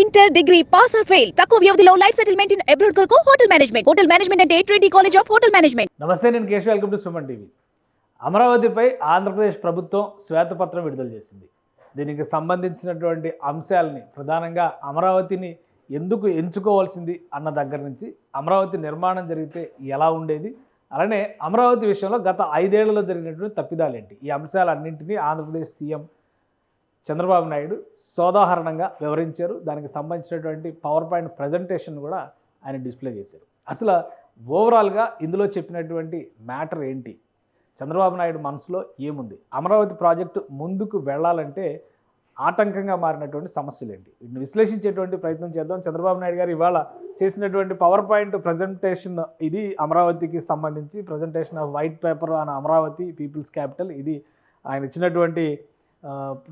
Inter degree pass or fail తక్కువ వ్యవధిలో life settlement in abroad కొరకు హోటల్ మేనేజ్మెంట్ హోటల్ మేనేజ్మెంట్ అంటే twenty college of hotel management నమస్తే నేను Keshav. Welcome to Suman TV అమరావతిపై Andhra Pradesh ప్రభుత్వం శ్వేతపత్రం విడుదల చేసింది. దీనికి సంబంధించినటువంటి అంశాలని ప్రధానంగా అమరావతిని ఎందుకు ఎంచుకోవాల్సింది అన్న దగ్గర నుంచి అమరావతి నిర్మాణం జరిగితే ఎలా ఉండేది? అలానే అమరావతి విషయంలో గత ఐదేళ్ళలో జరిగినటువంటి తప్పిదాలేంటి ఈ అంశాలన్నింటినీ ఆంధ్రప్రదేశ్ సీఎం చంద్రబాబు నాయుడు సోదాహరణంగా వివరించారు. దానికి సంబంధించినటువంటి పవర్ పాయింట్ ప్రజెంటేషన్ కూడా ఆయన డిస్ప్లే చేశారు. అసలు ఓవరాల్గా ఇందులో చెప్పినటువంటి మ్యాటర్ ఏంటి? చంద్రబాబు నాయుడు మనసులో ఏముంది? అమరావతి ప్రాజెక్టు ముందుకు వెళ్ళాలంటే ఆటంకంగా మారినటువంటి సమస్యలు ఏంటి? వీటిని విశ్లేషించేటువంటి ప్రయత్నం చేద్దాం. చంద్రబాబు నాయుడు గారు ఇవాళ చేసినటువంటి పవర్ పాయింట్ ప్రజెంటేషన్ ఇది అమరావతికి సంబంధించి presentation of white paper on Amaravati people's capital. ఇది ఆయన ఇచ్చినటువంటి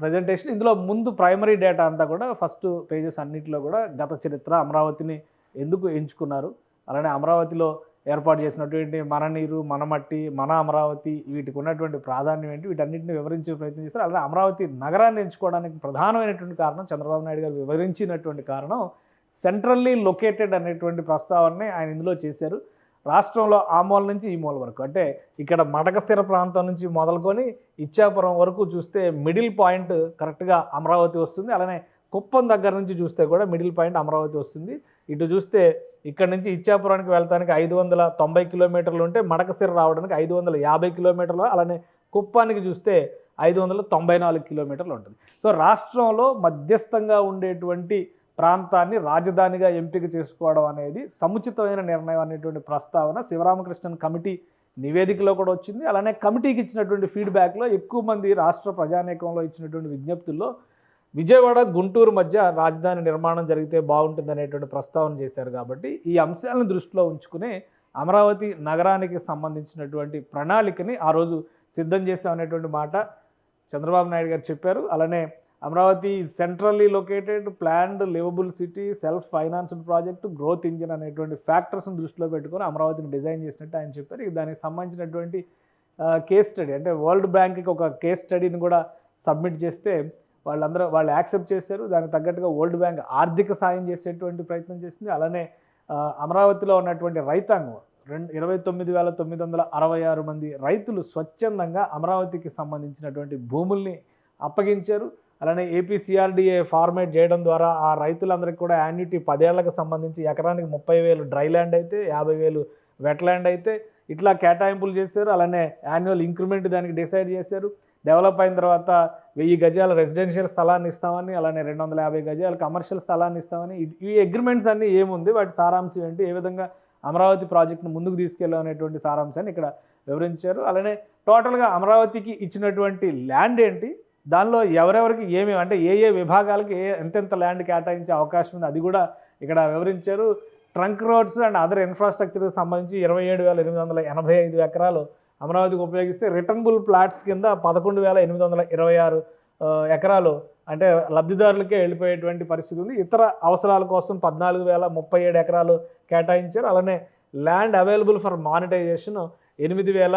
ప్రజెంటేషన్ ఇందులో ముందు ప్రైమరీ డేటా అంతా కూడా ఫస్ట్ పేజెస్ అన్నింటిలో కూడా గత చరిత్ర అమరావతిని ఎందుకు ఎంచుకున్నారు? అలానే అమరావతిలో ఏర్పాటు చేసినటువంటి మన నీరు మన మట్టి మన అమరావతి వీటికి ఉన్నటువంటి ప్రాధాన్యం ఏంటి? వీటన్నిటిని వివరించే ప్రయత్నం చేస్తారు అలానే అమరావతి నగరాన్ని ఎంచుకోవడానికి ప్రధానమైనటువంటి కారణం చంద్రబాబు నాయుడు గారు వివరించినటువంటి కారణం సెంట్రల్లీ లొకేటెడ్ అనేటువంటి ప్రస్తావనని ఆయన ఇందులో చేశారు. రాష్ట్రంలో ఆ మూల నుంచి ఈ మూల వరకు. అంటే ఇక్కడ మడకశిర ప్రాంతం నుంచి మొదలుకొని ఇచ్చాపురం వరకు చూస్తే మిడిల్ పాయింట్ కరెక్ట్గా అమరావతి వస్తుంది. అలానే కుప్పం దగ్గర నుంచి చూస్తే కూడా మిడిల్ పాయింట్ అమరావతి వస్తుంది. ఇటు చూస్తే ఇక్కడ నుంచి ఇచ్చాపురానికి వెళ్తానికి ఐదు వందల తొంభై కిలోమీటర్లు ఉంటే మడకశిర రావడానికి ఐదు వందల యాభై కిలోమీటర్లు అలానే కుప్పానికి చూస్తే ఐదు వందల తొంభై నాలుగు కిలోమీటర్లు ఉంటుంది. సో రాష్ట్రంలో మధ్యస్థంగా ఉండేటువంటి ప్రాంతాన్ని రాజధానిగా ఎంపిక చేసుకోవడం అనేది సముచితమైన నిర్ణయం అనేటువంటి ప్రస్తావన శివరామకృష్ణన్ కమిటీ నివేదికలో కూడా వచ్చింది. అలానే కమిటీకి ఇచ్చినటువంటి ఫీడ్బ్యాక్లో ఎక్కువ మంది రాష్ట్ర ప్రజానీకంలో ఇచ్చినటువంటి విజ్ఞప్తుల్లో విజయవాడ గుంటూరు మధ్య రాజధాని నిర్మాణం జరిగితే బాగుంటుంది అనేటువంటి ప్రస్తావన చేశారు కాబట్టి ఈ అంశాలను దృష్టిలో ఉంచుకునే అమరావతి నగరానికి సంబంధించినటువంటి ప్రణాళికని ఆ రోజు సిద్ధం చేశామనేటువంటి మాట చంద్రబాబు నాయుడు గారు చెప్పారు. అలానే Amaravati centrally located planned livable city self financed project growth engine అనేటువంటి ఫ్యాక్టర్స్ని దృష్టిలో పెట్టుకొని అమరావతిని డిజైన్ చేసినట్టు ఆయన చెప్పారు. దానికి సంబంధించినటువంటి కేస్ స్టడీ అంటే వరల్డ్ బ్యాంక్కి ఒక కేస్ స్టడీని కూడా సబ్మిట్ చేస్తే వాళ్ళందరూ వాళ్ళు యాక్సెప్ట్ చేశారు. దానికి తగ్గట్టుగా వరల్డ్ బ్యాంక్ ఆర్థిక సాయం చేసేటువంటి ప్రయత్నం చేసింది. అలానే అమరావతిలో ఉన్నటువంటి రైతాంగం రెండు ఇరవై తొమ్మిది వేల తొమ్మిది వందల అరవై ఆరు మంది రైతులు స్వచ్ఛందంగా అమరావతికి సంబంధించినటువంటి భూముల్ని అప్పగించారు. అలానే ఏపీసీఆర్డీఏ ఫార్మేట్ చేయడం ద్వారా ఆ రైతులందరికీ కూడా యాన్యుటీ పదేళ్ళకు సంబంధించి ఎకరానికి ముప్పై వేలు డ్రై ల్యాండ్ అయితే యాభై వేలు వెట్ ల్యాండ్ అయితే ఇట్లా కేటాయింపులు చేశారు. అలానే యాన్యువల్ ఇంక్రిమెంట్ దానికి డిసైడ్ చేశారు. డెవలప్ అయిన తర్వాత వెయ్యి గజాల రెసిడెన్షియల్ స్థలాన్ని ఇస్తామని అలానే రెండు వందల యాభై గజాల కమర్షియల్ స్థలాన్ని ఇస్తామని ఈ- అగ్రిమెంట్స్ అన్నీ ఏముంది? వాటి సారాంశం ఏంటి? ఏ విధంగా అమరావతి ప్రాజెక్ట్ను ముందుకు తీసుకెళ్ళాలనేటువంటి సారాంశాన్ని ఇక్కడ వివరించారు. అలానే టోటల్గా అమరావతికి ఇచ్చినటువంటి ల్యాండ్ ఏంటి? దానిలో ఎవరెవరికి ఏమేమి అంటే ఏ ఏ విభాగాలకి ఏ ఎంతెంత ల్యాండ్ కేటాయించే అవకాశం ఉంది అది కూడా ఇక్కడ వివరించారు. ట్రంక్ రోడ్స్ అండ్ అదర్ ఇన్ఫ్రాస్ట్రక్చర్కి సంబంధించి ఇరవై ఏడు వేల ఎనిమిది వందల ఎనభై ఐదు ఎకరాలు అమరావతికి ఉపయోగిస్తే రిటర్నబుల్ ప్లాట్స్ కింద పదకొండు వేల ఎనిమిది వందల ఇరవై ఆరు ఎకరాలు అంటే లబ్ధిదారులకే వెళ్ళిపోయేటువంటి పరిస్థితి ఉంది. ఇతర అవసరాల కోసం పద్నాలుగు వేల ముప్పై ఏడు ఎకరాలు కేటాయించారు. అలానే ల్యాండ్ అవైలబుల్ ఫర్ మానిటైజేషన్ ఎనిమిది వేల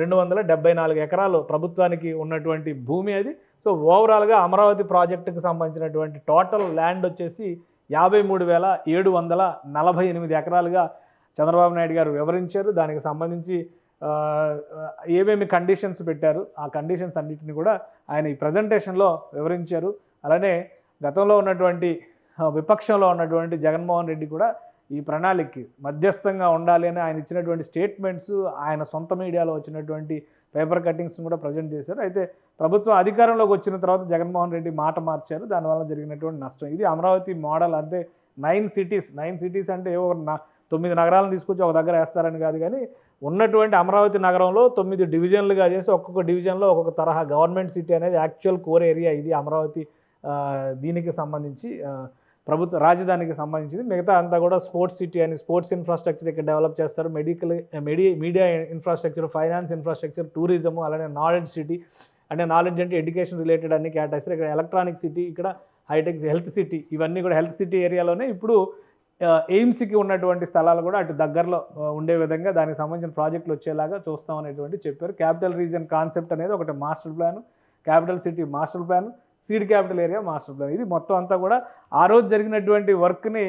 రెండు వందల డెబ్బై నాలుగు ఎకరాలు ప్రభుత్వానికి ఉన్నటువంటి భూమి అది. సో ఓవరాల్గా అమరావతి ప్రాజెక్టుకు సంబంధించినటువంటి టోటల్ ల్యాండ్ వచ్చేసి యాభై మూడు వేల ఏడు వందల నలభై ఎనిమిది ఎకరాలుగా చంద్రబాబు నాయుడు గారు వివరించారు. దానికి సంబంధించి ఏమేమి కండిషన్స్ పెట్టారు ఆ కండిషన్స్ అన్నిటిని కూడా ఆయన ఈ ప్రజెంటేషన్లో వివరించారు. అలానే గతంలో ఉన్నటువంటి విపక్షంలో ఉన్నటువంటి జగన్మోహన్ రెడ్డి కూడా ఈ ప్రణాళికకి మధ్యస్థంగా ఉండాలి అని ఆయన ఇచ్చినటువంటి స్టేట్మెంట్స్ ఆయన సొంత మీడియాలో వచ్చినటువంటి పేపర్ కట్టింగ్స్ని కూడా ప్రజెంట్ చేశారు. అయితే ప్రభుత్వం అధికారంలోకి వచ్చిన తర్వాత జగన్మోహన్ రెడ్డి మాట మార్చారు. దానివల్ల జరిగినటువంటి నష్టం. ఇది అమరావతి మోడల్ అంటే నైన్ సిటీస్. నైన్ సిటీస్ అంటే ఏవో తొమ్మిది నగరాలను తీసుకొచ్చి ఒక దగ్గర వేస్తారని కాదు కానీ ఉన్నటువంటి అమరావతి నగరంలో తొమ్మిది డివిజన్లుగా చేసి ఒక్కొక్క డివిజన్లో ఒక్కొక్క తరహా గవర్నమెంట్ సిటీ అనేది యాక్చువల్ కోర్ ఏరియా ఇది అమరావతి దీనికి సంబంధించి ప్రభుత్వ రాజధానికి సంబంధించింది. మిగతా అంతా కూడా స్పోర్ట్స్ సిటీ అని స్పోర్ట్స్ ఇన్ఫ్రాస్ట్రక్చర్ ఇక్కడ డెవలప్ చేస్తారు. Medical media media infrastructure finance infrastructure tourism అలానే నాలెడ్జ్ సిటీ అంటే నాలెడ్జ్ అంటే ఎడ్యుకేషన్ రిలేటెడ్ అన్ని కేటాయిస్తారు ఇక్కడ ఎలక్ట్రానిక్ సిటీ ఇక్కడ హైటెక్ హెల్త్ సిటీ ఇవన్నీ కూడా హెల్త్ సిటీ ఏరియాలోనే ఇప్పుడు ఎయిమ్స్కి ఉన్నటువంటి స్థలాలు కూడా అటు దగ్గరలో ఉండే విధంగా దానికి సంబంధించిన ప్రాజెక్టులు వచ్చేలాగా చూస్తాం అనేటువంటి చెప్పారు. క్యాపిటల్ రీజన్ కాన్సెప్ట్ అనేది ఒకటి master plan. Capital city master plan. Seed capital area master plan. ఇది మొత్తం అంతా కూడా ఆ రోజు జరిగినటువంటి వర్క్ని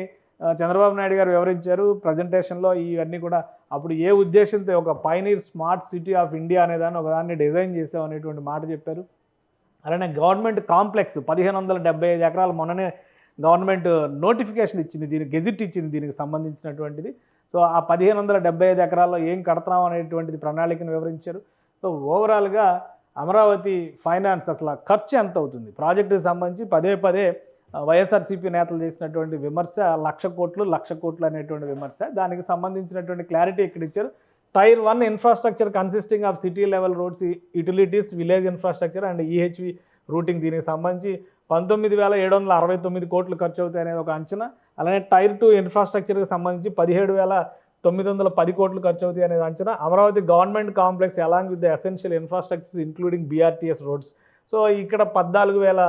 చంద్రబాబు నాయుడు గారు వివరించారు. ప్రజెంటేషన్లో ఇవన్నీ కూడా అప్పుడు ఏ ఉద్దేశంతో ఒక pioneer smart city of India అనేదాన్ని ఒకదాన్ని డిజైన్ చేసాం అనేటువంటి మాట చెప్పారు. అలానే గవర్నమెంట్ కాంప్లెక్స్ పదిహేను వందల డెబ్బై ఐదు ఎకరాలు మొన్ననే గవర్నమెంట్ నోటిఫికేషన్ ఇచ్చింది దీనికి గెజిట్ ఇచ్చింది దీనికి సంబంధించినటువంటిది. సో ఆ పదిహేను వందల డెబ్బై ఐదు ఎకరాల్లో ఏం కడతాం అనేటువంటిది ప్రణాళికను వివరించారు. సో ఓవరాల్గా అమరావతి ఫైనాన్స్ అసలు ఖర్చు ఎంత అవుతుంది? ప్రాజెక్టుకి సంబంధించి పదే పదే వైఎస్ఆర్సీపీ నేతలు చేసినటువంటి విమర్శ లక్ష కోట్లు లక్ష కోట్లు అనేటువంటి విమర్శ దానికి సంబంధించినటువంటి క్లారిటీ ఇక్కడ ఇచ్చారు. Tier one infrastructure consisting of city level roads utilities village infrastructure and EHV routing దీనికి సంబంధించి పంతొమ్మిది వేల ఏడు వందల అరవై తొమ్మిది కోట్లు ఖర్చు అవుతాయి అనేది ఒక అంచనా. అలానే టైర్ టూ ఇన్ఫ్రాస్ట్రక్చర్కి సంబంధించి పదిహేడు వేల తొమ్మిది వందల పది కోట్లు ఖర్చు అవుతాయి అనేది అంచనా. Amaravati government complex along with the essential infrastructures including BRTS roads so ఇక్కడ పద్నాలుగు వేల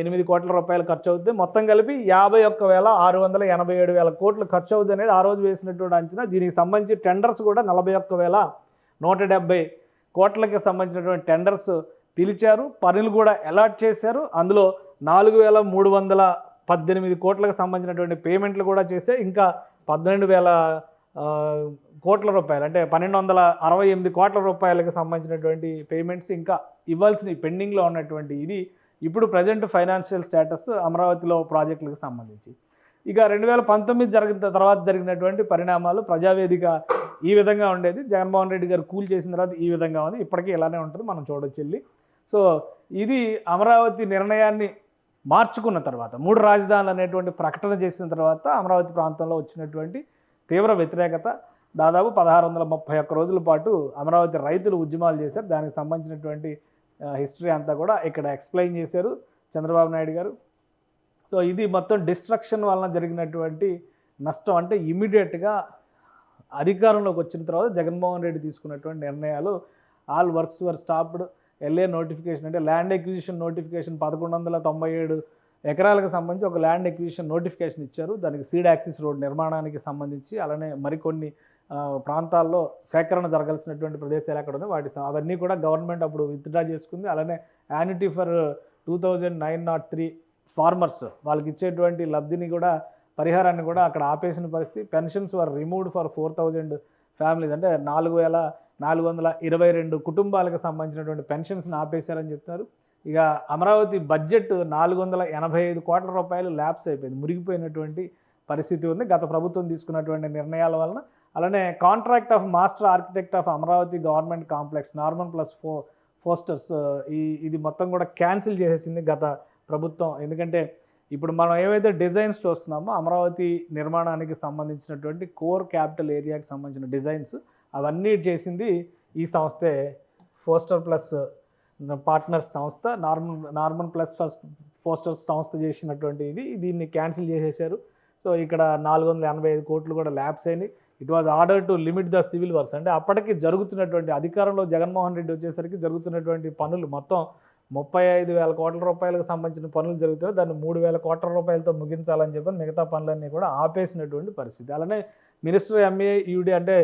ఎనిమిది కోట్ల రూపాయలు ఖర్చు అవుతుంది మొత్తం కలిపి యాభై ఒక్క వేల ఆరు వందల ఎనభై ఏడు వేల కోట్లు ఖర్చు అవుతుంది అనేది ఆ రోజు వేసినటువంటి అంచనా. దీనికి సంబంధించి టెండర్స్ కూడా నలభై ఒక్క వేల నూట డెబ్బై కోట్లకి సంబంధించినటువంటి టెండర్స్ పిలిచారు. పనులు కూడా అలాట్ చేశారు. అందులో నాలుగు వేల మూడు వందల పద్దెనిమిది కోట్లకు సంబంధించినటువంటి పేమెంట్లు కూడా చేసే ఇంకా పన్నెండు వేల కోట్ల రూపాయలు. అంటే పన్నెండు వందల అరవై ఎనిమిది కోట్ల రూపాయలకు సంబంధించినటువంటి పేమెంట్స్ ఇంకా ఇవ్వాల్సిన పెండింగ్లో ఉన్నటువంటి ఇది ఇప్పుడు ప్రజెంట్ ఫైనాన్షియల్ స్టేటస్ అమరావతిలో ప్రాజెక్టులకు సంబంధించి. ఇక రెండు వేల పంతొమ్మిది జరిగిన తర్వాత జరిగినటువంటి పరిణామాలు ప్రజావేదిక ఈ విధంగా ఉండేది. జగన్మోహన్ రెడ్డి గారు కూల్ చేసిన తర్వాత ఈ విధంగా ఉంది. ఇప్పటికీ ఇలానే ఉంటుంది మనం చూడొచ్చు సో ఇది అమరావతి నిర్ణయాన్ని మార్చుకున్న తర్వాత మూడు రాజధానులు అనేటువంటి ప్రకటన చేసిన తర్వాత అమరావతి ప్రాంతంలో వచ్చినటువంటి తీవ్ర వ్యతిరేకత. దాదాపు పదహారు వందల ముప్పై ఒక్క రోజుల పాటు అమరావతి రైతులు ఉద్యమాలు చేశారు. దానికి సంబంధించినటువంటి హిస్టరీ అంతా కూడా ఇక్కడ ఎక్స్ప్లెయిన్ చేశారు చంద్రబాబు నాయుడు గారు. సో ఇది మొత్తం డిస్ట్రక్షన్ వలన జరిగినటువంటి నష్టం. అంటే ఇమీడియట్గా అధికారంలోకి వచ్చిన తర్వాత జగన్మోహన్ రెడ్డి తీసుకున్నటువంటి నిర్ణయాలు all works were stopped. LA notification అంటే ల్యాండ్ ఎక్విజిషన్ నోటిఫికేషన్ పదకొండు వందల తొంభై ఏడు ఎకరాలకు సంబంధించి ఒక ల్యాండ్ ఎక్విజిషన్ నోటిఫికేషన్ ఇచ్చారు. దానికి సీడ్ యాక్సిస్ రోడ్ నిర్మాణానికి సంబంధించి అలానే మరికొన్ని ప్రాంతాల్లో సేకరణ జరగాల్సినటువంటి ప్రదేశాలు ఎక్కడ ఉంది వాటి అవన్నీ కూడా గవర్నమెంట్ అప్పుడు విత్డ్రా చేసుకుంది. అలానే annuity for two thousand nine nought three farmers వాళ్ళకి ఇచ్చేటువంటి లబ్ధిని కూడా పరిహారాన్ని కూడా అక్కడ ఆపేసిన పరిస్థితి. Pensions were removed for four thousand families. అంటే నాలుగు వేల నాలుగు వందల ఇరవై రెండు కుటుంబాలకు సంబంధించినటువంటి పెన్షన్స్ని ఆపేశారని చెప్తున్నారు. ఇక అమరావతి బడ్జెట్ నాలుగు వందల ఎనభై ఐదు కోట్ల రూపాయలు ల్యాప్స్ అయిపోయింది. మురిగిపోయినటువంటి పరిస్థితి ఉంది. గత ప్రభుత్వం తీసుకున్నటువంటి నిర్ణయాల వలన అలానే contract of master architect of Amaravati government complex Norman plus ఫో ఫోస్టర్స్ ఈ ఇది మొత్తం కూడా క్యాన్సిల్ చేసేసింది గత ప్రభుత్వం. ఎందుకంటే ఇప్పుడు మనం ఏవైతే డిజైన్స్ చూస్తున్నామో అమరావతి నిర్మాణానికి సంబంధించినటువంటి కోర్ క్యాపిటల్ ఏరియాకి సంబంధించిన డిజైన్స్ అవన్నీ చేసింది ఈ సంస్థే. ఫోస్టర్ ప్లస్ పార్ట్నర్స్ సంస్థ Norman Norman plus first posters సంస్థ చేసినటువంటి ఇది. దీన్ని క్యాన్సిల్ చేసేశారు సో ఇక్కడ నాలుగు వందల ఎనభై ఐదు కోట్లు కూడా ల్యాబ్స్ అయినాయి. It was order to limit the civil works అంటే అప్పటికి జరుగుతున్నటువంటి అధికారంలో జగన్మోహన్ రెడ్డి వచ్చేసరికి జరుగుతున్నటువంటి పనులు మొత్తం ముప్పై ఐదు వేల కోట్ల రూపాయలకు సంబంధించిన పనులు జరుగుతాయి దాన్ని మూడు వేల కోట్ల రూపాయలతో ముగించాలని చెప్పి మిగతా పనులన్నీ కూడా ఆపేసినటువంటి పరిస్థితి. అలానే మినిస్టర్ ఎంఏ యూడి అంటే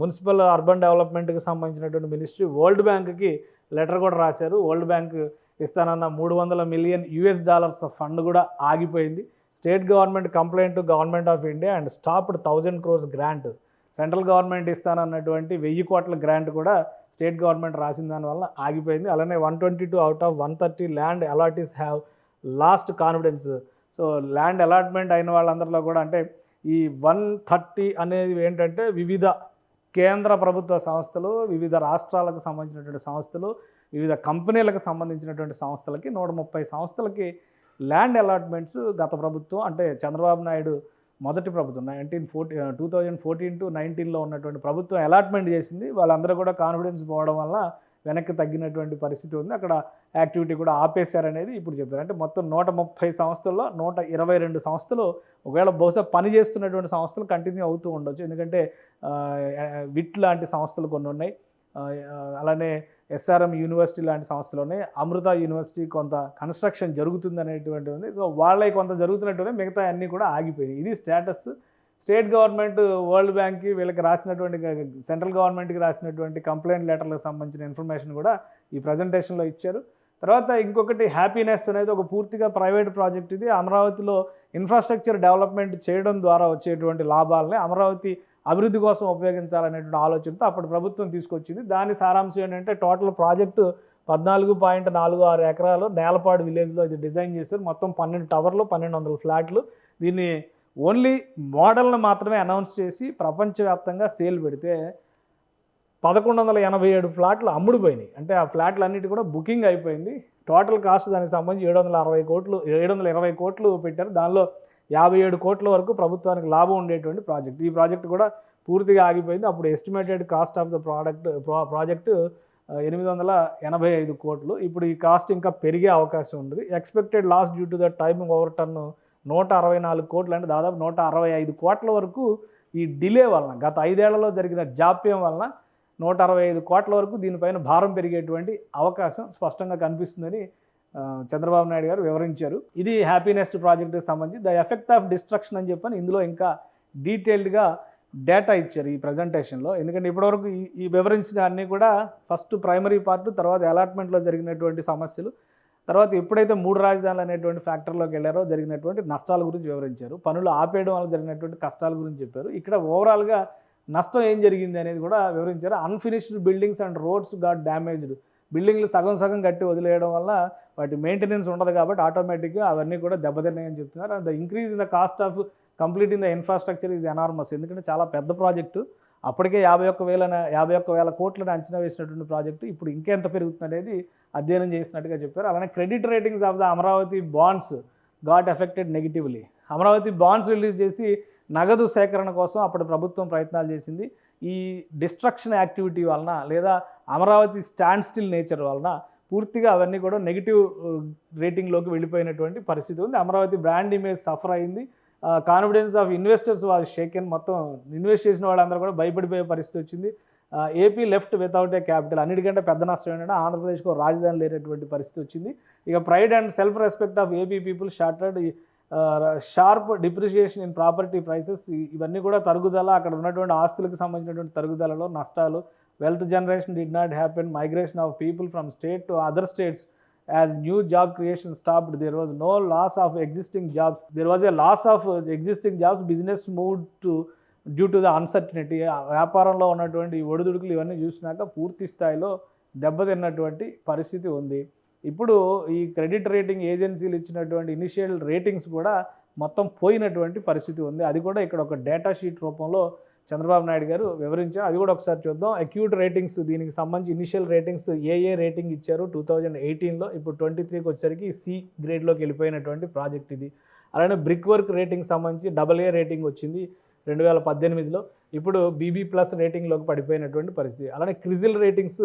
మున్సిపల్ అర్బన్ డెవలప్మెంట్కి సంబంధించినటువంటి మినిస్ట్రీ వరల్డ్ బ్యాంక్కి లెటర్ కూడా రాశారు. వరల్డ్ బ్యాంక్ ఇస్తానన్న మూడు వందల మిలియన్ యుఎస్ డాలర్స్ ఫండ్ కూడా ఆగిపోయింది. State government complaint to government of India and stopped thousand crores grant. Central government ఇస్తానన్నటువంటి వెయ్యి కోట్ల గ్రాంట్ కూడా స్టేట్ గవర్నమెంట్ రాసిన దానివల్ల ఆగిపోయింది. అలానే one twenty two out of one thirty land allottees have lost confidence. So land allotment అయిన వాళ్ళందరిలో కూడా అంటే ఈ వన్ థర్టీ అనేది ఏంటంటే వివిధ కేంద్ర ప్రభుత్వ సంస్థలు వివిధ రాష్ట్రాలకు సంబంధించినటువంటి సంస్థలు వివిధ కంపెనీలకు సంబంధించినటువంటి సంస్థలకి నూట ముప్పై సంస్థలకి ల్యాండ్ అలాట్మెంట్స్ గత ప్రభుత్వం అంటే చంద్రబాబు నాయుడు మొదటి ప్రభుత్వం. Nineteen forty two thousand fourteen to నైన్టీన్లో ఉన్నటువంటి ప్రభుత్వం అలాట్మెంట్ చేసింది. వాళ్ళందరూ కూడా కాన్ఫిడెన్స్ పోవడం వల్ల వెనక్కి తగ్గినటువంటి పరిస్థితి ఉంది. అక్కడ యాక్టివిటీ కూడా ఆపేశారనేది ఇప్పుడు చెప్పారు. అంటే మొత్తం నూట ముప్పై సంస్థల్లో నూట ఇరవై రెండు సంస్థలు ఒకవేళ బహుశా పని చేస్తున్నటువంటి సంస్థలు కంటిన్యూ అవుతూ ఉండొచ్చు. ఎందుకంటే విట్ లాంటి సంస్థలు కొన్ని ఉన్నాయి. అలానే ఎస్ఆర్ఎం యూనివర్సిటీ లాంటి సంస్థలు ఉన్నాయి. అమృత యూనివర్సిటీ కొంత కన్స్ట్రక్షన్ జరుగుతుంది అనేటువంటి ఉంది. సో వాళ్ళకి కొంత జరుగుతున్నట్టునే మిగతా అన్నీ కూడా ఆగిపోయినాయి. ఇది స్టేటస్ స్టేట్ గవర్నమెంట్ వరల్డ్ బ్యాంక్కి వీళ్ళకి రాసినటువంటి సెంట్రల్ గవర్నమెంట్కి రాసినటువంటి కంప్లైంట్ లెటర్లకు సంబంధించిన ఇన్ఫర్మేషన్ కూడా ఈ ప్రజెంటేషన్లో ఇచ్చారు. తర్వాత ఇంకొకటి హ్యాపీనెస్ అనేది ఒక పూర్తిగా ప్రైవేట్ ప్రాజెక్ట్ ఇది. అమరావతిలో ఇన్ఫ్రాస్ట్రక్చర్ డెవలప్మెంట్ చేయడం ద్వారా వచ్చేటువంటి లాభాలని అమరావతి అభివృద్ధి కోసం ఉపయోగించాలనేటువంటి ఆలోచనతో అప్పుడు ప్రభుత్వం తీసుకొచ్చింది. దాని సారాంశం ఏంటంటే టోటల్ ప్రాజెక్టు పద్నాలుగు పాయింట్ నాలుగు ఆరు ఎకరాలు నేలపాడు విలేజ్లో ఇది డిజైన్ చేశారు. మొత్తం పన్నెండు టవర్లు పన్నెండు వందల ఫ్లాట్లు. దీన్ని ఓన్లీ మోడల్ని మాత్రమే అనౌన్స్ చేసి ప్రపంచవ్యాప్తంగా సేల్ పెడితే పదకొండు వందల ఎనభై ఏడు ఫ్లాట్లు అమ్ముడుపోయినాయి. అంటే ఆ ఫ్లాట్లు అన్నిటి కూడా బుకింగ్ అయిపోయింది. టోటల్ కాస్ట్ దానికి సంబంధించి ఏడు వందల అరవై కోట్లు ఏడు వందల ఇరవై కోట్లు పెట్టారు. దానిలో యాభై ఏడు కోట్ల వరకు ప్రభుత్వానికి లాభం ఉండేటువంటి ప్రాజెక్ట్. ఈ ప్రాజెక్ట్ కూడా పూర్తిగా ఆగిపోయింది. అప్పుడు estimated cost of the product project ఎనిమిది వందల ఎనభై ఐదు కోట్లు. ఇప్పుడు ఈ కాస్ట్ ఇంకా పెరిగే అవకాశం ఉంది expected loss due to the timing over turn నూట అరవై నాలుగు కోట్లు అంటే దాదాపు నూట అరవై ఐదు కోట్ల వరకు ఈ డిలే వలన గత ఐదేళ్ళలో జరిగిన జాప్యం వలన నూట అరవై ఐదు కోట్ల వరకు దీనిపైన భారం పెరిగేటువంటి అవకాశం స్పష్టంగా కనిపిస్తుందని చంద్రబాబు నాయుడు గారు వివరించారు. ఇది హ్యాపీనెస్ట్ ప్రాజెక్ట్కి సంబంధించి ద ఎఫెక్ట్ ఆఫ్ డిస్ట్రక్షన్ అని చెప్పని ఇందులో ఇంకా డీటెయిల్డ్గా డేటా ఇచ్చారు ఈ ప్రజెంటేషన్లో. ఎందుకంటే ఇప్పటివరకు ఈ ఈ వివరించిన అన్నీ కూడా ఫస్ట్ ప్రైమరీ పార్ట్ తర్వాత అలాట్మెంట్లో జరిగినటువంటి సమస్యలు తర్వాత ఎప్పుడైతే మూడు రాజధానులు అనేటువంటి ఫ్యాక్టర్లోకి వెళ్ళారో జరిగినటువంటి నష్టాల గురించి వివరించారు. పనులు ఆపేయడం వల్ల జరిగినటువంటి కష్టాల గురించి చెప్పారు. ఇక్కడ ఓవరాల్గా నష్టం ఏం జరిగింది అనేది కూడా వివరించారు. Unfinished buildings and roads got damaged బిల్డింగ్లు సగం సగం కట్టి వదిలేయడం వల్ల వాటి మెయింటెనెన్స్ ఉండదు కాబట్టి ఆటోమేటిక్గా అవన్నీ కూడా దెబ్బతిన్నాయని చెప్తున్నారు. And the increase in the cost of complete in the infrastructure is enormous ఎందుకంటే చాలా పెద్ద ప్రాజెక్టు అప్పటికే యాభై ఒక్క వేల యాభై ఒక్క వేల కోట్లను అంచనా వేసినటువంటి ప్రాజెక్టు ఇప్పుడు ఇంకెంత పెరుగుతుంది అనేది అధ్యయనం చేసినట్టుగా చెప్పారు అలానే credit ratings of the Amaravati bonds got affected negatively Amaravati bonds release చేసి నగదు సేకరణ కోసం అప్పుడు ప్రభుత్వం ప్రయత్నాలు చేసింది. ఈ డిస్ట్రక్షన్ యాక్టివిటీ వలన లేదా అమరావతి స్టాండ్ స్టిల్ నేచర్ వలన పూర్తిగా అవన్నీ కూడా నెగిటివ్ రేటింగ్లోకి uh, వెళ్ళిపోయినటువంటి పరిస్థితి ఉంది. అమరావతి బ్రాండ్ ఇమేజ్ సఫర్ అయింది. కాన్ఫిడెన్స్ ఆఫ్ ఇన్వెస్టర్స్ వాళ్ళు షేకెన్ మొత్తం ఇన్వెస్ట్ చేసిన వాళ్ళందరూ కూడా భయపడిపోయే పరిస్థితి వచ్చింది. AP left without a capital అన్నిటికంటే పెద్ద నష్టం ఏంటంటే ఆంధ్రప్రదేశ్కు రాజధాని లేనటువంటి పరిస్థితి వచ్చింది. ఇక pride and self respect of AP people shattered sharp depreciation in property prices ఇవన్నీ కూడా తరుగుదల అక్కడ ఉన్నటువంటి ఆస్తులకు సంబంధించినటువంటి తరుగుదలలో నష్టాలు. Wealth generation did not happen migration of people from state to other states as new job creation stopped there was no loss of existing jobs There was a loss of existing jobs business moved to due to the uncertainty వ్యాపారంలో ఉన్నటువంటి ఒడిదుడుకులు ఇవన్నీ చూసినాక పూర్తి స్థాయిలో దెబ్బతిన్నటువంటి పరిస్థితి ఉంది. ఇప్పుడు ఈ క్రెడిట్ రేటింగ్ ఏజెన్సీలు ఇచ్చినటువంటి ఇనిషియల్ రేటింగ్స్ కూడా మొత్తం పోయినటువంటి పరిస్థితి ఉంది. అది కూడా ఇక్కడ ఒక డేటా షీట్ రూపంలో చంద్రబాబు నాయుడు గారు వివరించారు. అది కూడా ఒకసారి చూద్దాం. అక్యూట్ రేటింగ్స్ దీనికి సంబంధించి initial ratings A A rating ఇచ్చారు టూ థౌజండ్ ఎయిటీన్లో ఇప్పుడు ట్వంటీ త్రీకి వచ్చేసరికి సి గ్రేడ్లోకి వెళ్ళిపోయినటువంటి ప్రాజెక్ట్ ఇది. అలానే బ్రిక్ వర్క్ రేటింగ్ సంబంధించి డబల్ ఏ రేటింగ్ వచ్చింది. రెండు వేల పద్దెనిమిదిలో ఇప్పుడు బీబీ ప్లస్ రేటింగ్లోకి పడిపోయినటువంటి పరిస్థితి. అలానే క్రిజిల్ రేటింగ్స్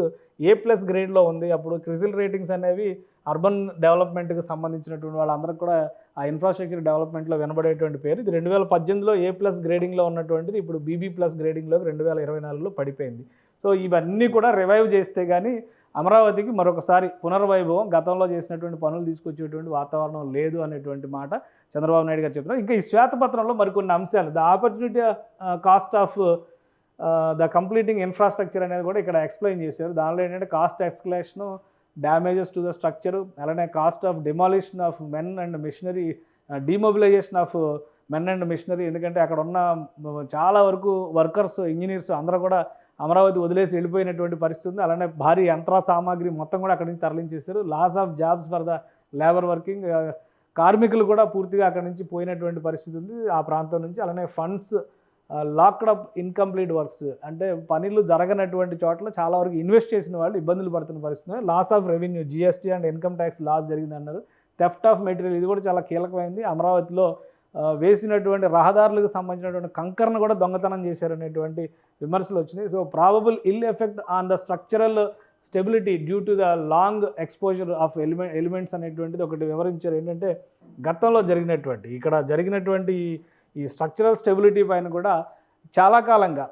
ఏ ప్లస్ గ్రేడ్లో ఉంది. అప్పుడు క్రిజిల్ రేటింగ్స్ అనేవి అర్బన్ డెవలప్మెంట్కి సంబంధించినటువంటి వాళ్ళందరికీ కూడా ఆ ఇన్ఫ్రాస్ట్రక్చర్ డెవలప్మెంట్లో వినబడేటువంటి పేరు. ఇది రెండు వేల పద్దెనిమిదిలో ఏ ప్లస్ గ్రేడింగ్లో ఉన్నటువంటిది ఇప్పుడు బీబీ ప్లస్ గ్రేడింగ్లోకి రెండు వేల ఇరవై నాలుగులో పడిపోయింది. సో ఇవన్నీ కూడా రివైవ్ చేస్తే కానీ అమరావతికి మరొకసారి పునర్వైభవం గతంలో చేసినటువంటి పనులు తీసుకొచ్చేటువంటి వాతావరణం లేదు అనేటువంటి మాట చంద్రబాబు నాయుడు గారు చెప్తున్నారు. ఇంకా ఈ శ్వేతపత్రంలో మరికొన్ని అంశాలు. The opportunity cost of the completing infrastructure అనేది కూడా ఇక్కడ ఎక్స్ప్లెయిన్ చేశారు. దానిలో ఏంటంటే cost escalation damages to the structure అలానే cost of demolition of men and machinery demobilization of men and machinery ఎందుకంటే అక్కడ ఉన్న చాలా వరకు వర్కర్స్ ఇంజనీర్స్ అందరూ కూడా అమరావతి వదిలేసి వెళ్ళిపోయినటువంటి పరిస్థితి ఉంది. అలానే భారీ యంత్ర సామాగ్రి మొత్తం కూడా అక్కడి నుంచి తరలించేశారు. Loss of jobs for the labour working కార్మికులు కూడా పూర్తిగా అక్కడి నుంచి పోయినటువంటి పరిస్థితి ఉంది. ఆ ప్రాంతం నుంచి అలానే ఫండ్స్ లాక్డప్ ఇన్కంప్లీట్ వర్క్స్ అంటే పనులు జరగనటువంటి చోట్ల చాలా వరకు ఇన్వెస్ట్ చేసిన వాళ్ళు ఇబ్బందులు పడుతున్న పరిస్థితి loss of revenue GST and income tax loss జరిగింది అన్నారు. థెఫ్ట్ ఆఫ్ మెటీరియల్ ఇది కూడా చాలా కీలకమైంది. అమరావతిలో వేసినటువంటి రహదారులకు సంబంధించినటువంటి కంకరను కూడా దొంగతనం చేశారనేటువంటి విమర్శలు వచ్చినాయి. So probable ill effect on the structural stability due to the long exposure of element elements అనేటువంటిది ఒకటి వివరించారు. ఏంటంటే గతంలో జరిగినటువంటి ఇక్కడ జరిగినటువంటి ఈ- స్ట్రక్చరల్ స్టెబిలిటీ పైన కూడా చాలా కాలంగా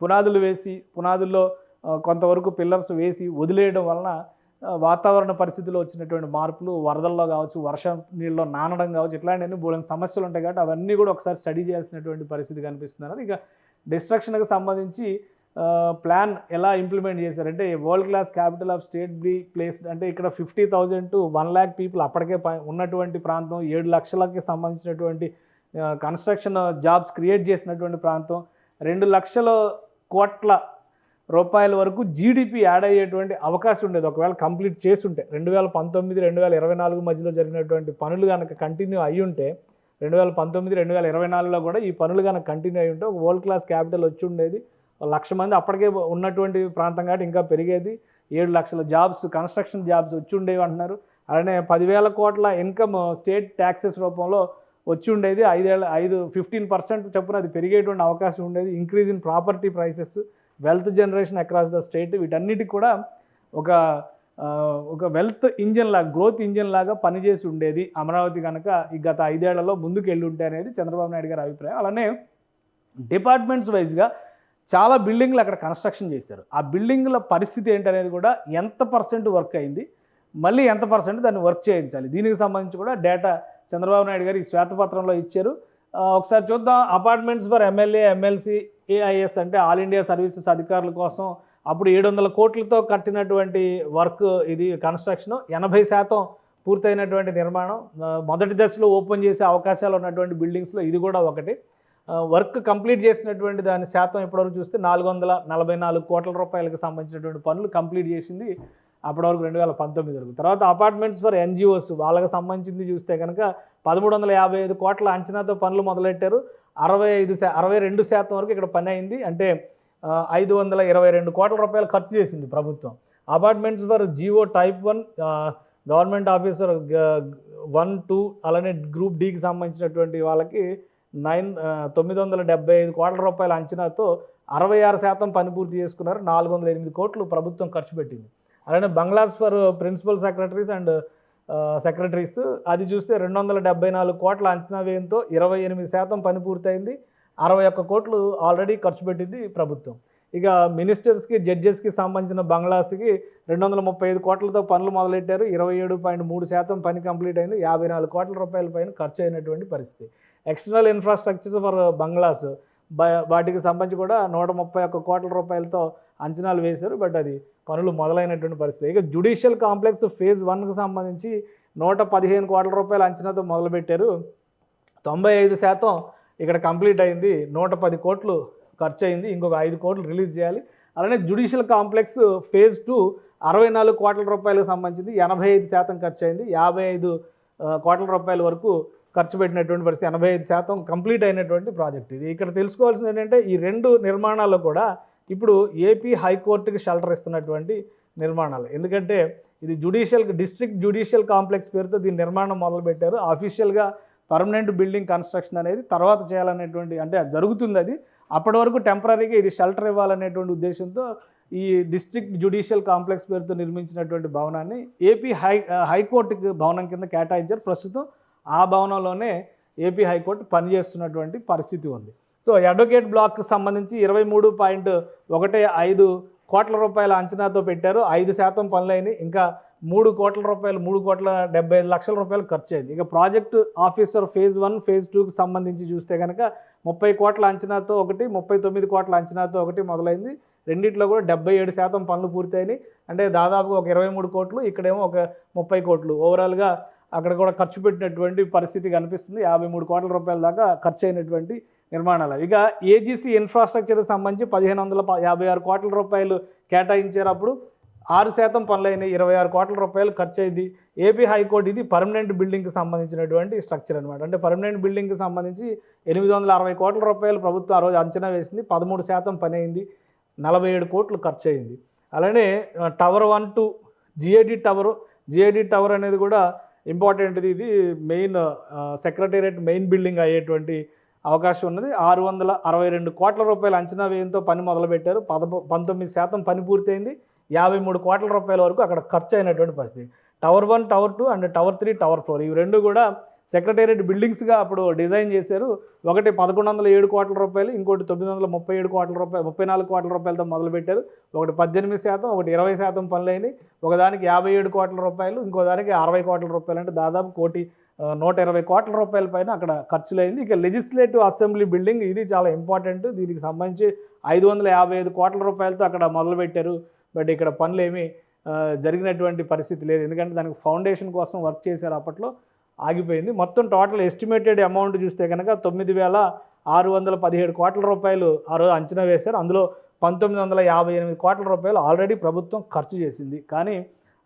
పునాదులు వేసి పునాదుల్లో కొంతవరకు పిల్లర్స్ వేసి వదిలేయడం వలన వాతావరణ పరిస్థితుల్లో వచ్చినటువంటి మార్పులు వరదల్లో కావచ్చు వర్షం నీళ్ళలో నానడం కావచ్చు ఇట్లాంటివన్నీ బోలెని సమస్యలు ఉంటాయి కాబట్టి అవన్నీ కూడా ఒకసారి స్టడీ చేయాల్సినటువంటి పరిస్థితి కనిపిస్తున్నారు ఇక డిస్ట్రక్షన్కి సంబంధించి ప్లాన్ ఎలా ఇంప్లిమెంట్ చేశారంటే world class capital of state be placed అంటే ఇక్కడ fifty thousand to one lakh people అప్పటికే ఉన్నటువంటి ప్రాంతం ఏడు లక్షలకి సంబంధించినటువంటి కన్స్ట్రక్షన్ జాబ్స్ క్రియేట్ చేసినటువంటి ప్రాంతం రెండు లక్షల కోట్ల రూపాయల వరకు జీడిపి యాడ్ అయ్యేటువంటి అవకాశం ఉండేది. ఒకవేళ కంప్లీట్ చేస్తుంటే రెండు వేల పంతొమ్మిది రెండు వేల ఇరవై నాలుగు మధ్యలో జరిగినటువంటి పనులు కనుక కంటిన్యూ అయ్యి ఉంటే రెండు వేల పంతొమ్మిది రెండు వేల ఇరవై నాలుగులో కూడా ఈ పనులు కనుక కంటిన్యూ అయ్యి ఉంటే ఒక వరల్డ్ క్లాస్ క్యాపిటల్ వచ్చి ఉండేది. లక్ష మంది అప్పటికే ఉన్నటువంటి ప్రాంతం కాబట్టి ఇంకా పెరిగేది. ఏడు లక్షల జాబ్స్ కన్స్ట్రక్షన్ జాబ్స్ వచ్చి ఉండేవి అంటున్నారు. అలానే పదివేల కోట్ల ఇన్కమ్ స్టేట్ ట్యాక్సెస్ రూపంలో వచ్చి ఉండేది. ఐదేళ్ళ ఐదు ఫిఫ్టీన్ పర్సెంట్ చొప్పున అది పెరిగేటువంటి అవకాశం ఉండేది. Increase in property prices wealth generation across the state వీటన్నిటికి కూడా ఒక ఒక వెల్త్ ఇంజన్ లాగా గ్రోత్ ఇంజన్ లాగా పనిచేసి ఉండేది. అమరావతి కనుక ఈ గత ఐదేళ్ళలో ముందుకు వెళ్ళి ఉంటే అనేది చంద్రబాబు నాయుడు గారి అభిప్రాయం. అలానే డిపార్ట్మెంట్స్ వైజ్గా చాలా బిల్డింగ్లు అక్కడ కన్స్ట్రక్షన్ చేశారు. ఆ బిల్డింగ్ల పరిస్థితి ఏంటనేది కూడా ఎంత పర్సెంట్ వర్క్ అయింది మళ్ళీ ఎంత పర్సెంట్ దాన్ని వర్క్ చేయించాలి? దీనికి సంబంధించి కూడా డేటా చంద్రబాబు నాయుడు గారు ఈ శ్వేతపత్రంలో ఇచ్చారు. ఒకసారి చూద్దాం. Apartments for MLA MLC AIS అంటే ఆల్ ఇండియా సర్వీసెస్ అధికారుల కోసం అప్పుడు ఏడు వందల కోట్లతో కట్టినటువంటి వర్క్ ఇది కన్స్ట్రక్షన్. ఎనభై శాతం పూర్తయినటువంటి నిర్మాణం. మొదటి దశలో ఓపెన్ చేసే అవకాశాలు ఉన్నటువంటి బిల్డింగ్స్లో ఇది కూడా ఒకటి. వర్క్ కంప్లీట్ చేసినటువంటి దాని శాతం ఇప్పటివరకు చూస్తే నాలుగు వందల నలభై నాలుగు కోట్ల రూపాయలకు సంబంధించినటువంటి పనులు కంప్లీట్ చేసింది అప్పటివరకు రెండు వేల పంతొమ్మిది వరకు. తర్వాత అపార్ట్మెంట్స్ ఫర్ ఎన్జిఓస్ వాళ్ళకి సంబంధించింది చూస్తే కనుక పదమూడు వందల యాభై ఐదు కోట్ల అంచనాతో పనులు మొదలెట్టారు. అరవై ఐదు అరవై రెండు శాతం వరకు ఇక్కడ పని అయింది. అంటే ఐదు వందల ఇరవై రెండు కోట్ల రూపాయలు ఖర్చు చేసింది ప్రభుత్వం. Apartments for GO type one government officer one two అలానే గ్రూప్ డీకి సంబంధించినటువంటి వాళ్ళకి నైన్ తొమ్మిది వందల డెబ్బై ఐదు కోట్ల రూపాయల అంచనాతో అరవై ఆరు శాతం పని పూర్తి చేసుకున్నారు. నాలుగు వందల ఎనిమిది కోట్లు ప్రభుత్వం ఖర్చు పెట్టింది. అలానే bungalows for principal secretaries and secretaries అది చూస్తే రెండు వందల డెబ్బై నాలుగు కోట్ల అంచనా వ్యయంతో ఇరవై ఎనిమిది శాతం పని పూర్తయింది. అరవై ఒక్క కోట్లు ఆల్రెడీ ఖర్చు పెట్టింది ప్రభుత్వం. ఇక మినిస్టర్స్కి జడ్జెస్కి సంబంధించిన బంగ్లాస్కి రెండు వందల ముప్పై ఐదు కోట్లతో పనులు మొదలెట్టారు. ఇరవై ఏడు పాయింట్ మూడు శాతం పని కంప్లీట్ అయింది. యాభై నాలుగు కోట్ల రూపాయల పైన ఖర్చు అయినటువంటి పరిస్థితి. External infrastructure for bungalows. బ- వాటికి సంబంధించి కూడా నూట ముప్పై ఒక్క కోట్ల రూపాయలతో అంచనాలు వేశారు. బట్ అది పనులు మొదలైనటువంటి పరిస్థితి. ఇక జుడిషియల్ కాంప్లెక్స్ ఫేజ్ వన్కు సంబంధించి నూట పదిహేను కోట్ల రూపాయల అంచనాతో మొదలుపెట్టారు. తొంభై ఐదు శాతం ఇక్కడ కంప్లీట్ అయింది. నూట పది కోట్లు ఖర్చు అయింది. ఇంకొక ఐదు కోట్లు రిలీజ్ చేయాలి. అలానే జుడిషియల్ కాంప్లెక్స్ ఫేజ్ టూ అరవై నాలుగు కోట్ల రూపాయలకు సంబంధించింది. ఎనభై ఐదు శాతం ఖర్చు అయింది. యాభై ఐదు కోట్ల రూపాయల వరకు ఖర్చు పెట్టినటువంటి పరిస్థితి ఎనభై ఐదు శాతం కంప్లీట్ అయినటువంటి ప్రాజెక్ట్ ఇది. ఇక్కడ తెలుసుకోవాల్సింది ఏంటంటే ఈ రెండు నిర్మాణాలు కూడా ఇప్పుడు ఏపీ హైకోర్టుకి షెల్టర్ ఇస్తున్నటువంటి నిర్మాణాలు. ఎందుకంటే ఇది జుడిషియల్ డిస్ట్రిక్ట్ జుడిషియల్ కాంప్లెక్స్ పేరుతో దీని నిర్మాణం మొదలుపెట్టారు. అఫీషియల్గా పర్మనెంట్ బిల్డింగ్ కన్స్ట్రక్షన్ అనేది తర్వాత చేయాలనేటువంటి అంటే అది జరుగుతుంది అది. అప్పటి వరకు టెంపరీగా ఇది షెల్టర్ ఇవ్వాలనేటువంటి ఉద్దేశంతో ఈ డిస్ట్రిక్ట్ జుడిషియల్ కాంప్లెక్స్ పేరుతో నిర్మించినటువంటి భవనాన్ని ఏపీ హై హైకోర్టుకి భవనం కింద కేటాయించారు. ప్రస్తుతం ఆ భవనంలోనే ఏపీ హైకోర్టు పనిచేస్తున్నటువంటి పరిస్థితి ఉంది. సో అడ్వకేట్ బ్లాక్కి సంబంధించి ఇరవై మూడు పాయింట్ ఒకటి ఐదు కోట్ల రూపాయల అంచనాతో పెట్టారు. ఐదు శాతం పనులైనవి ఇంకా మూడు కోట్ల రూపాయలు మూడు కోట్ల డెబ్బై ఐదు లక్షల రూపాయలు ఖర్చు అయింది ఇక project officer phase one phase టూకి సంబంధించి చూస్తే కనుక ముప్పై కోట్ల అంచనాతో ఒకటి ముప్పై తొమ్మిది కోట్ల అంచనాతో ఒకటి మొదలైంది. రెండిట్లో కూడా డెబ్బై ఏడు శాతం పనులు పూర్తయినాయి. అంటే దాదాపు ఒక ఇరవై మూడు కోట్లు ఇక్కడేమో ఒక ముప్పై కోట్లు. ఓవరాల్గా అక్కడ కూడా ఖర్చు పెట్టినటువంటి పరిస్థితి కనిపిస్తుంది. యాభై మూడు కోట్ల రూపాయల దాకా ఖర్చు అయినటువంటి నిర్మాణాలు. ఇక ఏజీసీ ఇన్ఫ్రాస్ట్రక్చర్కి సంబంధించి పదిహేను వందల ప- యాభై ఆరు కోట్ల రూపాయలు కేటాయించారు అప్పుడు ఆరు శాతం పనులైనాయి. ఇరవై ఆరు కోట్ల రూపాయలు ఖర్చు అయింది ఏపీ హైకోర్టు ఇది పర్మనెంట్ బిల్డింగ్కి సంబంధించినటువంటి స్ట్రక్చర్ అనమాట అంటే పర్మనెంట్ బిల్డింగ్కి సంబంధించి ఎనిమిది వందల అరవై కోట్ల రూపాయలు ప్రభుత్వం ఆ రోజు అంచనా వేసింది. పదమూడు శాతం పని అయింది నలభై ఏడు కోట్లు ఖర్చు అయింది అలానే tower one two GAD tower GAD tower అనేది కూడా ఇంపార్టెంట్ది ఇది మెయిన్ సెక్రటేరియట్ మెయిన్ బిల్డింగ్ అయ్యేటువంటి అవకాశం ఉన్నది. ఆరు వందల అరవై రెండు కోట్ల రూపాయల అంచనా వ్యయంతో పని మొదలుపెట్టారు. పదపు పంతొమ్మిది శాతం పని పూర్తయింది. యాభై మూడు కోట్ల రూపాయల వరకు అక్కడ ఖర్చు అయినటువంటి పరిస్థితి. Tower one tower two and tower three tower four ఇవి రెండు కూడా సెక్రటేరియట్ బిల్డింగ్స్గా అప్పుడు డిజైన్ చేశారు. ఒకటి పదకొండు వందల ఏడు కోట్ల రూపాయలు ఇంకోటి తొమ్మిది వందల ముప్పై ఏడు కోట్ల రూపాయలు ముప్పై నాలుగు కోట్ల రూపాయలతో మొదలుపెట్టారు. ఒకటి పద్దెనిమిది శాతం ఒకటి ఇరవై శాతం పనులైనవి ఒకదానికి యాభై ఏడు కోట్ల రూపాయలు ఇంకో దానికి అరవై కోట్ల రూపాయలు. అంటే దాదాపు కోటి నూట ఇరవై కోట్ల రూపాయల పైన అక్కడ ఖర్చులైంది. ఇక లెజిస్లేటివ్ అసెంబ్లీ బిల్డింగ్ ఇది చాలా ఇంపార్టెంట్. దీనికి సంబంధించి ఐదు వందల యాభై ఐదు కోట్ల రూపాయలతో అక్కడ మొదలుపెట్టారు. బట్ ఇక్కడ పనులు ఏమీ జరిగినటువంటి పరిస్థితి లేదు. ఎందుకంటే దానికి ఫౌండేషన్ కోసం వర్క్ చేశారు అప్పట్లో. ఆగిపోయింది. మొత్తం టోటల్ ఎస్టిమేటెడ్ అమౌంట్ చూస్తే కనుక తొమ్మిది వేల ఆరు వందల పదిహేడు కోట్ల రూపాయలు ఆ రోజు అంచనా వేశారు. అందులో పంతొమ్మిది వందల యాభై ఎనిమిది కోట్ల రూపాయలు ఆల్రెడీ ప్రభుత్వం ఖర్చు చేసింది. కానీ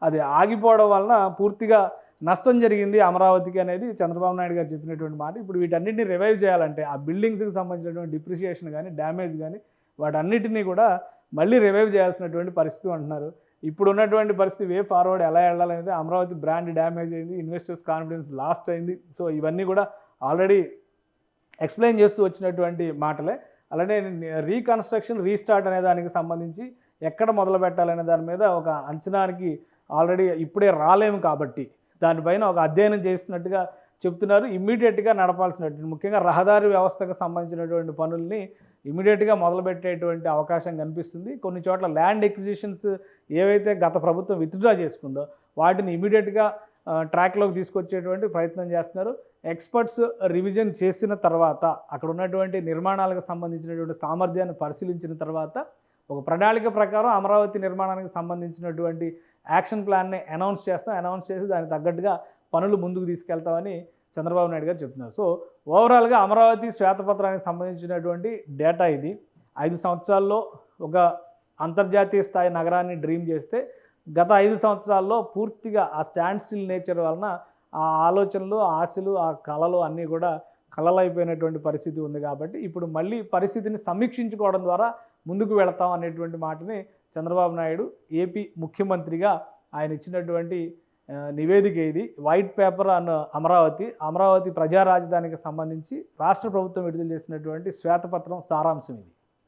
అది ఆగిపోవడం వలన పూర్తిగా నష్టం జరిగింది అమరావతికి అనేది చంద్రబాబు నాయుడు గారు చెప్పినటువంటి మాట. ఇప్పుడు వీటన్నిటిని రివైవ్ చేయాలంటే ఆ బిల్డింగ్స్కి సంబంధించినటువంటి డిప్రిసియేషన్ కానీ డ్యామేజ్ కానీ వాటన్నిటినీ కూడా మళ్ళీ రివైవ్ చేయాల్సినటువంటి పరిస్థితి అంటున్నారు. ఇప్పుడు ఉన్నటువంటి పరిస్థితి వే ఫార్వర్డ్ ఎలా వెళ్ళాలనేది అమరావతి బ్రాండ్ డ్యామేజ్ అయింది ఇన్వెస్టర్స్ కాన్ఫిడెన్స్ లాస్ట్ అయింది. సో ఇవన్నీ కూడా ఆల్రెడీ ఎక్స్ప్లెయిన్ చేస్తూ వచ్చినటువంటి మాటలే. అలానే రీకన్స్ట్రక్షన్ రీస్టార్ట్ అనే దానికి సంబంధించి ఎక్కడ మొదలు పెట్టాలనే దాని మీద ఒక అంచనానికి ఆల్రెడీ ఇప్పుడే రాలేము కాబట్టి దానిపైన ఒక అధ్యయనం చేస్తున్నట్టుగా చెప్తున్నారు. ఇమ్మీడియట్గా నడపాల్సినటువంటి ముఖ్యంగా రహదారి వ్యవస్థకు సంబంధించినటువంటి పనుల్ని ఇమీడియట్గా మొదలుపెట్టేటువంటి అవకాశం కనిపిస్తుంది. కొన్ని చోట్ల ల్యాండ్ ఎక్విజిషన్స్ ఏవైతే గత ప్రభుత్వం విత్డ్రా చేసుకుందో వాటిని ఇమీడియట్గా ట్రాక్లోకి తీసుకొచ్చేటువంటి ప్రయత్నం చేస్తున్నారు. ఎక్స్పర్ట్స్ రివిజన్ చేసిన తర్వాత అక్కడ ఉన్నటువంటి నిర్మాణాలకు సంబంధించినటువంటి సామర్థ్యాన్ని పరిశీలించిన తర్వాత ఒక ప్రణాళిక ప్రకారం అమరావతి నిర్మాణానికి సంబంధించినటువంటి యాక్షన్ ప్లాన్ని అనౌన్స్ చేస్తాం. అనౌన్స్ చేసి దానికి తగ్గట్టుగా పనులు ముందుకు తీసుకెళ్తామని చంద్రబాబు నాయుడు గారు చెప్తున్నారు. సో ఓవరాల్గా అమరావతి శ్వేతపత్రానికి సంబంధించినటువంటి డేటా ఇది. ఐదు సంవత్సరాల్లో ఒక అంతర్జాతీయ స్థాయి నగరాన్ని డ్రీమ్ చేస్తే గత ఐదు సంవత్సరాల్లో పూర్తిగా ఆ స్టాండ్ స్టిల్ నేచర్ వలన ఆ ఆలోచనలు ఆశలు ఆ కళలు అన్నీ కూడా కళలైపోయినటువంటి పరిస్థితి ఉంది కాబట్టి ఇప్పుడు మళ్ళీ పరిస్థితిని సమీక్షించుకోవడం ద్వారా ముందుకు వెళతాం అనేటువంటి మాటని చంద్రబాబు నాయుడు ఏపీ ముఖ్యమంత్రిగా ఆయన ఇచ్చినటువంటి నివేదిక ఇది. వైట్ పేపర్ అన్న అమరావతి అమరావతి ప్రజా రాజధానికి సంబంధించి రాష్ట్ర ప్రభుత్వం విడుదల చేసినటువంటి శ్వేతపత్రం సారాంశం ఇది.